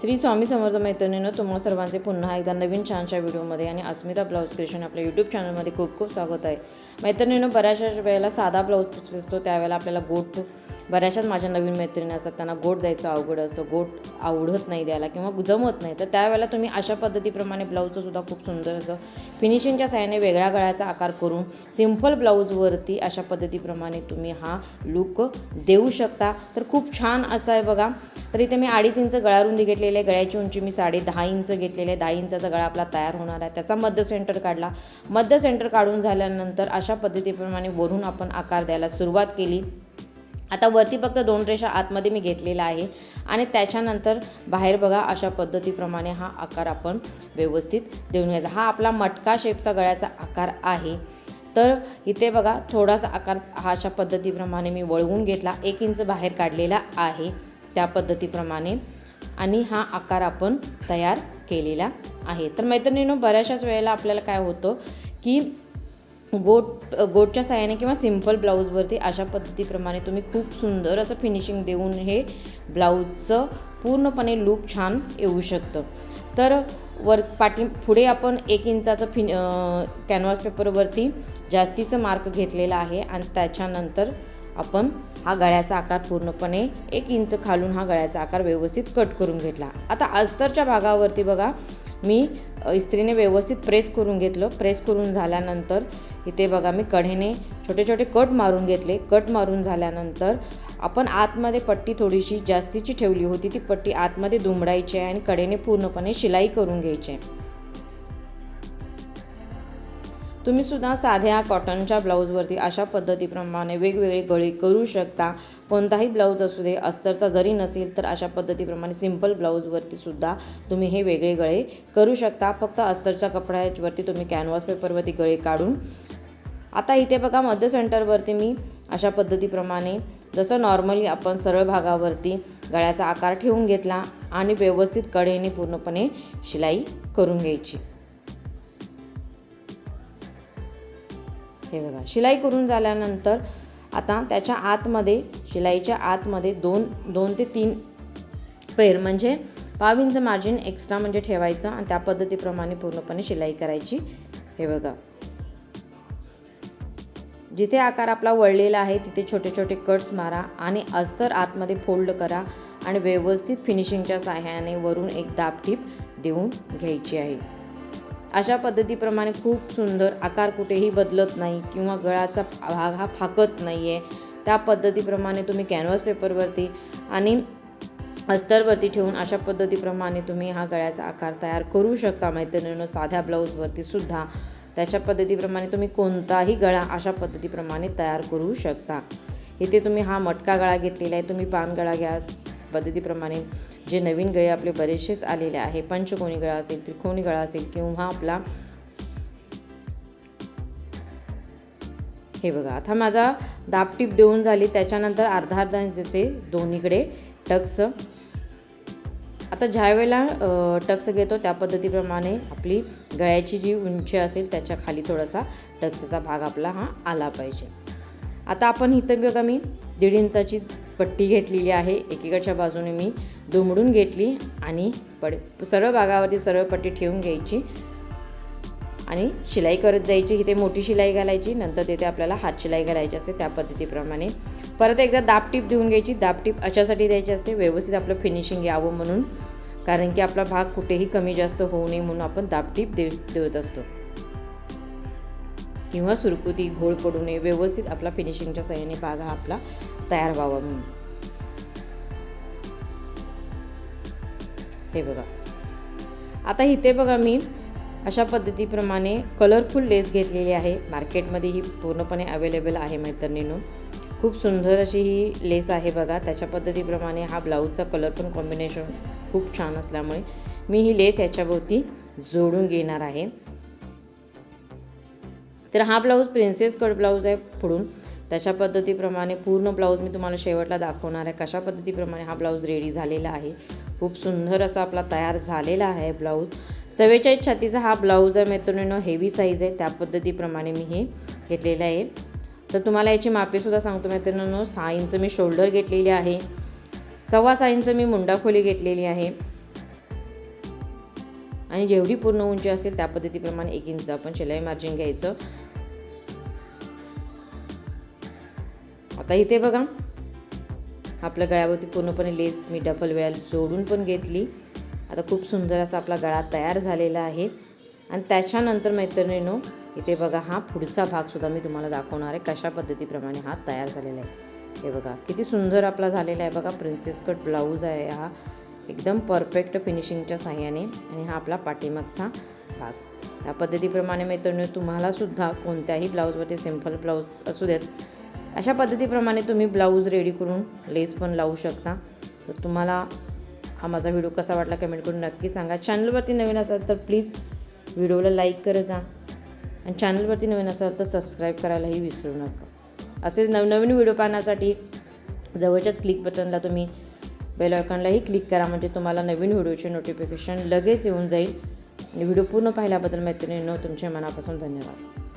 श्री स्वामी समर्थ मैत्रिणीनं तुम्हाला सर्वांचे पुन्हा एकदा नवीन छानशा व्हिडिओमध्ये आणि अस्मिता ब्लाऊज क्रिएशन आपल्या यूट्यूब चॅनलमध्ये खूप खूप स्वागत आहे. मैत्रिणीनं बऱ्याचशा वेळेला साधा ब्लाऊज असतो त्यावेळेला आपल्याला गोट बऱ्याचशाच माझ्या नवीन मैत्रिणी असतात त्यांना गोट द्यायचं अवघड असतं गोट आवडत नाही द्यायला किंवा जमत नाही. तर त्यावेळेला तुम्ही अशा पद्धतीप्रमाणे ब्लाऊजचंसुद्धा खूप सुंदर असं फिनिशिंगच्या साह्याने वेगळ्या गळ्याचा आकार करून सिंपल ब्लाऊजवरती अशा पद्धतीप्रमाणे तुम्ही हा लुक देऊ शकता. तर खूप छान असं आहे बघा. तर इथे मी अडीच इंच गळा रुंदी घेतलेली आहे. गळ्याची उंची मी साडे दहा इंच घेतलेली आहे. दहा इंचाचा गळा आपला तयार होणार आहे. त्याचा मध्य सेंटर काढला. मध्य सेंटर काढून झाल्यानंतर अशा पद्धतीप्रमाणे वरून आपण आकार द्यायला सुरुवात केली. आता वरती फक्त दोन रेषा आतमध्ये मी घेतलेला आहे. आणि त्याच्यानंतर बाहेर बघा अशा पद्धतीप्रमाणे हा आकार आपण व्यवस्थित देऊन घ्यायचा. हा आपला मटका शेपचा गळ्याचा आकार आहे. तर इथे बघा थोडासा आकार हा अशा पद्धतीप्रमाणे मी वळवून घेतला. एक इंच बाहेर काढलेला आहे त्या पद्धतीप्रमाणे. आणि हा आकार आपण तयार केलेला आहे. तर मैत्रिणीनो बऱ्याचशाच वेळेला आपल्याला काय होतं की गोट गोटच्या साह्याने किंवा सिंपल ब्लाऊजवरती अशा पद्धतीप्रमाणे तुम्ही खूप सुंदर असं फिनिशिंग देऊन हे ब्लाऊजचं पूर्णपणे लूक छान येऊ शकतं. तर वर पाठी पुढे आपण एक इंचाचं फिन कॅनव्हास पेपरवरती जास्तीचं मार्क घेतलेला आहे आणि त्याच्यानंतर आपण हा गळ्याचा आकार पूर्णपणे एक इंच खालून हा गळ्याचा आकार व्यवस्थित कट करून घेतला. आता अस्तरच्या भागावरती बघा मी इस्त्रीने व्यवस्थित प्रेस करून घेतलं. प्रेस करून झाल्यानंतर इथे बघा मी कढेने छोटे छोटे कट मारून घेतले. कट मारून झाल्यानंतर आपण आतमध्ये पट्टी थोडीशी जास्तीची ठेवली होती. ती पट्टी आतमध्ये दुमडायची आहे आणि कडेने पूर्णपणे शिलाई करून घ्यायची आहे. तुम्ही सुद्धा साध्या कॉटनच्या ब्लाऊजवरती अशा पद्धतीप्रमाणे वेगवेगळे गळे करू शकता. कोणताही ब्लाऊज असू दे अस्तरचा जरी नसेल तर अशा पद्धतीप्रमाणे सिंपल ब्लाऊजवरती सुद्धा तुम्ही हे वेगळे गळे करू शकता. फक्त अस्तरच्या कपड्यावरती तुम्ही कॅनव्हास पेपरवरती गळे काढून. आता इथे बघा मध्य सेंटरवरती मी अशा पद्धतीप्रमाणे जसं नॉर्मली आपण सरळ भागावरती गळ्याचा आकार ठेवून घेतला आणि व्यवस्थित कडेने पूर्णपणे शिलाई करून घ्यायची. हे बघा शिलाई करून झाल्यानंतर आता त्याच्या आतमध्ये शिलाईच्या आतमध्ये दोन दोन ते तीन पेर म्हणजे पाव इंच मार्जिन एक्स्ट्रा म्हणजे ठेवायचं आणि त्या पद्धतीप्रमाणे पूर्णपणे शिलाई करायची. हे बघा. जिथे आकार आपला वळलेला आहे तिथे छोटे छोटे कट्स मारा आणि अस्तर आतमध्ये फोल्ड करा आणि व्यवस्थित फिनिशिंगच्या साह्याने वरून एक दाबटीप देऊन घ्यायची आहे. अशा पद्धतीप्रमाणे खूप सुंदर आकार कुठेही बदलत नाही किंवा गळाचा भाग हा फाकत नाही आहे त्या पद्धतीप्रमाणे तुम्ही कॅनव्हास पेपरवरती आणि अस्तरवरती ठेवून अशा पद्धतीप्रमाणे तुम्ही हा गळ्याचा आकार तयार करू शकता. मैत्रिणीनं साध्या ब्लाऊजवरती सुद्धा त्याच्या पद्धतीप्रमाणे तुम्ही कोणताही गळा अशा पद्धतीप्रमाणे तयार करू शकता. इथे तुम्ही हा मटका गळा घेतलेला आहे. तुम्ही पान गळा घ्या पद्धतीप्रमाणे जे नवीन गळे आपले बरेचसेच आलेले आहे. पंचकोणी गळा असेल त्रिकोणी गळा असेल किंवा आपला हे बघा आता माझा दाबटीप देऊन झाली त्याच्यानंतर अर्धा अर्धा इंचचे दोन्हीकडे टक्स. आता ज्या वेळेला टक्स घेतो त्या पद्धतीप्रमाणे आपली गळ्याची जी उंची असेल त्याच्याखाली थोडासा टक्सचा भाग आपला हा आला पाहिजे. आता आपण इथं बघा मी दीड इंचाची पट्टी घेतलेली आहे. एकीकडच्या बाजूने मी दुमडून घेतली आणि पड सरळ भागावरती सरळ पट्टी ठेवून घ्यायची आणि शिलाई करत जायची. इथे मोठी शिलाई घालायची नंतर तिथे आपल्याला हात शिलाई घालायची असते त्या पद्धतीप्रमाणे. परत एकदा दाबटीप देऊन घ्यायची. दाबटीप अशासाठी द्यायची असते व्यवस्थित आपलं फिनिशिंग यावं म्हणून. कारण की आपला भाग कुठेही कमी जास्त होऊ नये म्हणून आपण दाबटीप देऊ देत असतो. किंवा सुरकुती घोळ पडू नये. व्यवस्थित आपला फिनिशिंगच्या सहाय्याने भाग हा आपला तयार व्हावा म्हणून. हे बघा. आता इथे बघा मी अशा पद्धतीप्रमाणे कलरफुल लेस घेतलेली आहे. मार्केटमध्ये ही पूर्णपणे अवेलेबल आहे मैत्रिणीनो. खूप सुंदर अशी ही लेस आहे बघा. त्याच्या पद्धतीप्रमाणे हा ब्लाऊजचा कलर पण कॉम्बिनेशन खूप छान असल्यामुळे मी ही लेस याच्याभोवती जोडून घेणार आहे. तर हा ब्लाऊज प्रिन्सेस कट ब्लाऊज आहे पुढून. तशा पद्धतीप्रमाणे पूर्ण ब्लाऊज मी तुम्हाला शेवटला दाखवणार आहे. कशा पद्धतीप्रमाणे हा ब्लाऊज रेडी झालेला आहे. खूप सुंदर असा आपला तयार झालेला आहे ब्लाऊज. चव्वेचाळीस छातीचा हा ब्लाऊज आहे मैत्रिणीनं हेवी साईज आहे. त्या पद्धतीप्रमाणे मी हे घेतलेलं आहे. तर तुम्हाला याची मापेसुद्धा सांगतो मैत्रिणीनं सहा इंच मी शोल्डर घेतलेली आहे. सव्वा सहा इंच मी मुंडाखोली घेतलेली आहे. आणि जेवढी पूर्ण उंची असेल त्या पद्धतीप्रमाणे एक इंच आपण शिलाई मार्जिन घ्यायचं. आता इथे बघा आपल्या गळ्यावरती पूर्णपणे लेस मी डबल वेळ जोडून पण घेतली. आता खूप सुंदर असा आपला गळा तयार झालेला आहे. आणि त्याच्यानंतर मैत्रिणीनो इथे बघा हा पुढचा भागसुद्धा मी तुम्हाला दाखवणार आहे कशा पद्धतीप्रमाणे हा तयार झालेला आहे. हे बघा किती सुंदर आपला झालेला आहे बघा प्रिन्सेस कट ब्लाऊज आहे हा. एकदम परफेक्ट फिनिशिंगच्या साह्याने आणि हा आपला पाठीमागचा भाग. त्या पद्धतीप्रमाणे मैत्रिणी तुम्हालासुद्धा कोणत्याही ब्लाऊजवरती सिंपल ब्लाऊज असू देत अशा पद्धतीप्रमाणे तुम्ही ब्लाऊज रेडी करून लेस पण लावू शकता. तर तुम्हाला हा माझा व्हिडिओ कसा वाटला कमेंट करून नक्की सांगा. चॅनलवरती नवीन असाल तर प्लीज व्हिडिओला लाईक करत जा. आणि चॅनलवरती नवीन असाल तर सबस्क्राईब करायलाही विसरू नका. असेच नवनवीन व्हिडिओ पाहण्यासाठी जवळच्याच क्लिक बटनला तुम्ही बेल आयकॉनलाही क्लिक करा म्हणजे तुम्हाला नवीन व्हिडिओचे नोटिफिकेशन लगेच येऊन जाईल. आणि व्हिडिओ पूर्ण पाहिल्याबद्दल मैत्रिणींनो तुमच्या मनापासून धन्यवाद.